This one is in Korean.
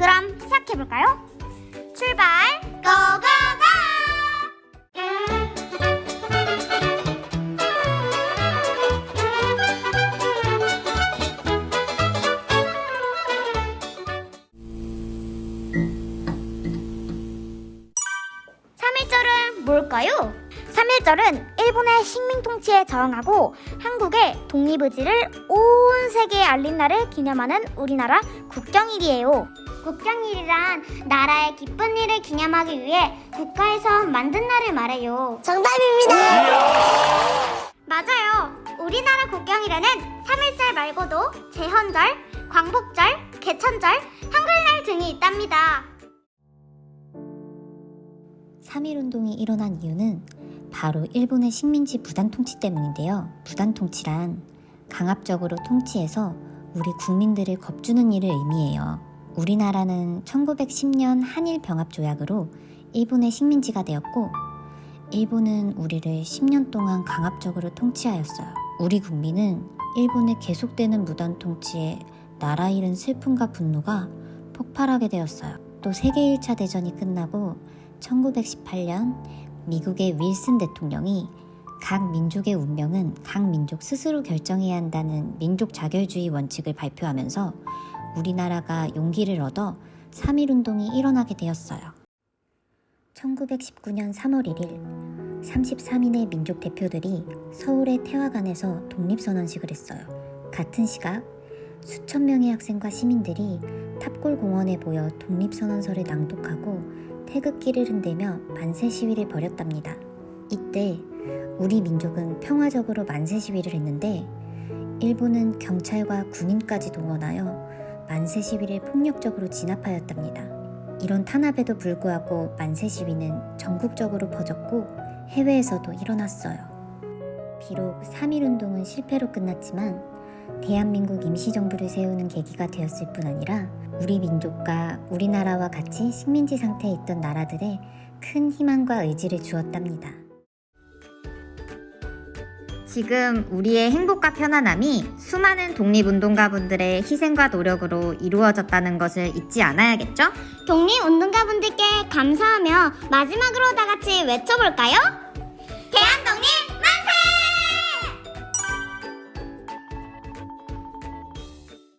그럼 시작해볼까요? 출발! 삼일절은 뭘까요? 3.1절은 일본의 식민 통치에 저항하고 한국의 독립 의지를 온 세계에 알린 날을 기념하는 우리나라 국경일이에요. 국경일이란 나라의 기쁜 일을 기념하기 위해 국가에서 만든 날을 말해요. 정답입니다. 맞아요. 우리나라 국경일에는 3.1절 말고도 제헌절, 광복절, 개천절, 한글날 등이 있답니다. 3.1 운동이 일어난 이유는 바로 일본의 식민지 부단 통치 때문인데요. 부단 통치란 강압적으로 통치해서 우리 국민들을 겁주는 일을 의미해요. 우리나라는 1910년 한일 병합 조약으로 일본의 식민지가 되었고 일본은 우리를 10년 동안 강압적으로 통치하였어요. 우리 국민은 일본의 계속되는 무단 통치에 나라 잃은 슬픔과 분노가 폭발하게 되었어요. 또 세계 1차 대전이 끝나고 1918년 미국의 윌슨 대통령이 각 민족의 운명은 각 민족 스스로 결정해야 한다는 민족 자결주의 원칙을 발표하면서 우리나라가 용기를 얻어 3.1 운동이 일어나게 되었어요. 1919년 3월 1일 33인의 민족 대표들이 서울의 태화관에서 독립선언식을 했어요. 같은 시각 수천 명의 학생과 시민들이 탑골 공원에 모여 독립선언서를 낭독하고 태극기를 흔들며 만세 시위를 벌였답니다. 이때 우리 민족은 평화적으로 만세 시위를 했는데 일본은 경찰과 군인까지 동원하여 만세 시위를 폭력적으로 진압하였답니다. 이런 탄압에도 불구하고 만세 시위는 전국적으로 퍼졌고 해외에서도 일어났어요. 비록 3.1 운동은 실패로 끝났지만 대한민국 임시정부를 세우는 계기가 되었을 뿐 아니라 우리 민족과 우리나라와 같이 식민지 상태에 있던 나라들의 큰 희망과 의지를 주었답니다. 지금 우리의 행복과 편안함이 수많은 독립운동가분들의 희생과 노력으로 이루어졌다는 것을 잊지 않아야겠죠? 독립운동가분들께 감사하며 마지막으로 다 같이 외쳐볼까요? 대한독립